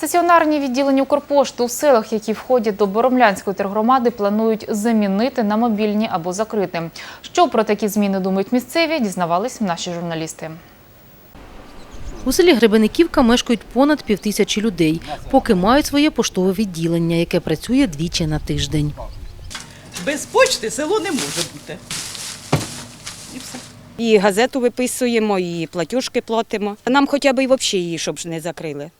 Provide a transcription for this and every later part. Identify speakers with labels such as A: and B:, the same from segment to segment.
A: Стаціонарні відділення Укрпошти у селах, які входять до Боромлянської тергромади, планують замінити на мобільні або закрити. Що про такі зміни думають місцеві, дізнавались наші журналісти.
B: У селі Гребениківка мешкають понад півтисячі людей, поки мають своє поштове відділення, яке працює двічі на тиждень.
C: Без почти село не може бути. І все.
D: І газету виписуємо, і платіжки платимо. Нам хоча б і взагалі її, щоб ж не закрили.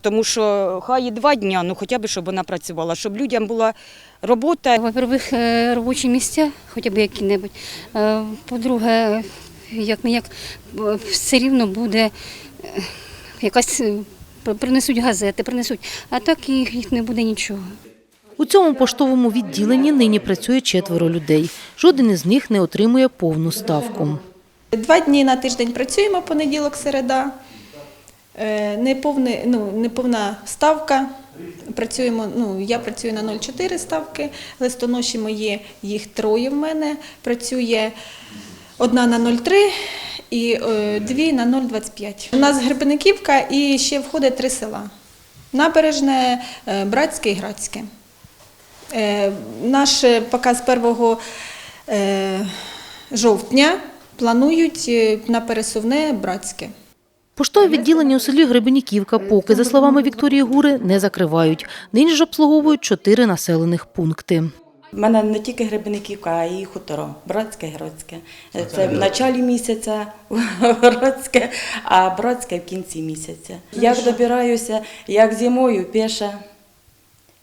D: Тому що хай і два дні, ну хоча б щоб вона працювала, щоб людям була робота.
E: Во-первых, е, робочі місця, хоча б які-небудь. Е, По-друге, як не як все рівно буде е, якась принесуть газети, принесуть, а так їх не буде нічого.
B: У цьому поштовому відділенні нині працює четверо людей. Жоден із них не отримує повну ставку.
F: Два дні на тиждень працюємо, понеділок, середа. Е, Неповне, ну, неповна ставка. Працюємо, ну, я працюю на 0,4 ставки, листоноші мої, їх троє в мене. Працює одна на 0,3 і е, дві на 0,25. У нас Гребениківка і ще входить три села. Набережне, е, Братське і Градське. Наш е, поки з 1 е, жовтня планують на пересувне братське.
B: Поштове відділення у селі Гребеніківка поки, за словами Вікторії Гури, не закривають. Нині ж обслуговують чотири населених пункти.
G: У мене не тільки Гребениківка, а й хуторо. Братське, Гродське. Це в началі місяця Гродське, а Братське в кінці місяця. Як добираюся, як зимою піша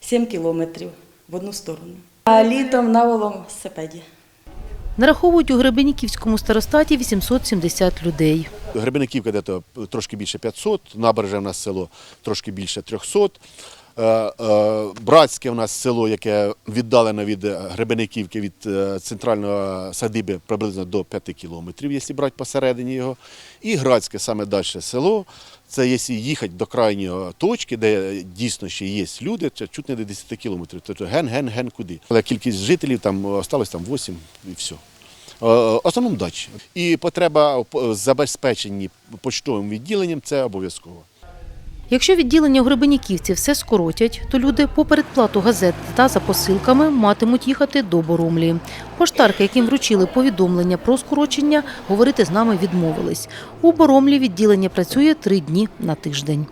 G: 7 кілометрів в одну сторону. А літом на велосипеді.
B: Нараховують у Гребеніківському старостаті 870 людей.
H: Гребеніківка де то трошки більше 500, набережне в нас село трошки більше 300. Е, е, Братське в нас село, яке віддалено від Гребениківки, від е, центральної садиби приблизно до 5 кілометрів, якщо брати посередині його. І Градське саме далі село. Це якщо їхати до крайньої точки, де дійсно ще є люди, це чуть не до 10 кілометрів. Тобто ген-ген-ген куди. Але кількість жителів там осталось там 8 і все. Е, Основному дачі. І потреба в забезпеченні почтовим відділенням це обов'язково.
B: Якщо відділення у Гребеніківці все скоротять, то люди по передплату газет та за посилками матимуть їхати до Боромлі. Поштарки, яким вручили повідомлення про скорочення, говорити з нами відмовились. У Боромлі відділення працює три дні на тиждень.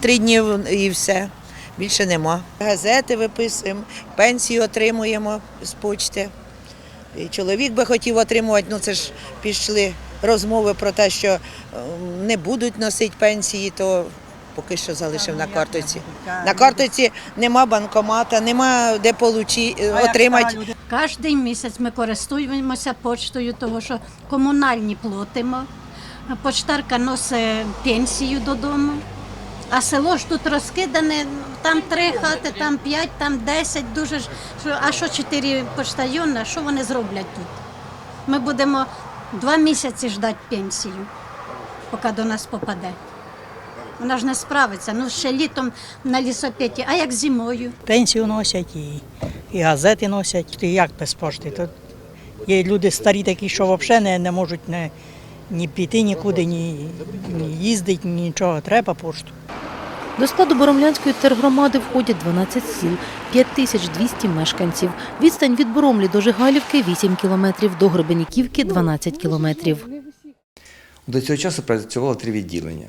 I: Три дні і все. Більше нема. Газети виписуємо, пенсію отримуємо з почти. І чоловік би хотів отримувати, ну це ж пішли розмови про те, що е, не будуть носити пенсії, то поки що залишив на картоці. На картоці нема банкомата, нема де получи, отримати.
J: Кожен місяць ми користуємося почтою, тому що комунальні платимо. Почтарка носить пенсію додому. А село ж тут розкидане, там три хати, там п'ять, там десять. Дуже ж а що чотири поштальйона, що вони зроблять тут? Ми будемо два місяці ждати пенсію, поки до нас попаде. Вона ж не справиться. Ну ще літом на лісопеті, а як зимою?
K: Пенсію носять і, і газети носять. І як без пошти? Тут є люди старі такі, що взагалі не, не можуть не, ні піти нікуди, ні, ні їздити, ні нічого. Треба пошту.
B: До складу Боромлянської тергромади входять 12 сіл, 5200 мешканців. Відстань від Боромлі до Жигалівки – 8 кілометрів, до Гребеніківки – 12 кілометрів.
L: До цього часу працювало три відділення.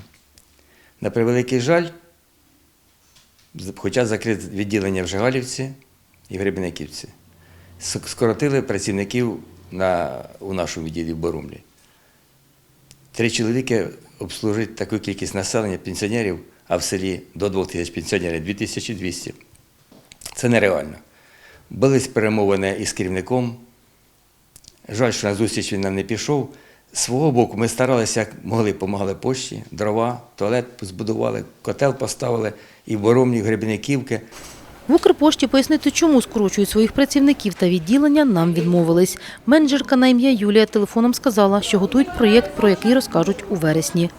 L: На превеликий жаль, хоча закрити відділення в Жигалівці і в Гребениківці, скоротили працівників на, у нашому відділі в Борумлі. Три чоловіки обслужить таку кількість населення, пенсіонерів, а в селі до 2 тисяч пенсіонерів 2200. Це нереально. Були перемовини із керівником. Жаль, що на зустріч він нам не пішов. Свого боку ми старалися, як могли, допомагали пошті, дрова, туалет збудували, котел поставили і боромні грибниківки.
B: в Укрпошті пояснити, чому скорочують своїх працівників та відділення, нам відмовились. Менеджерка на ім'я Юлія телефоном сказала, що готують проєкт, про який розкажуть у вересні.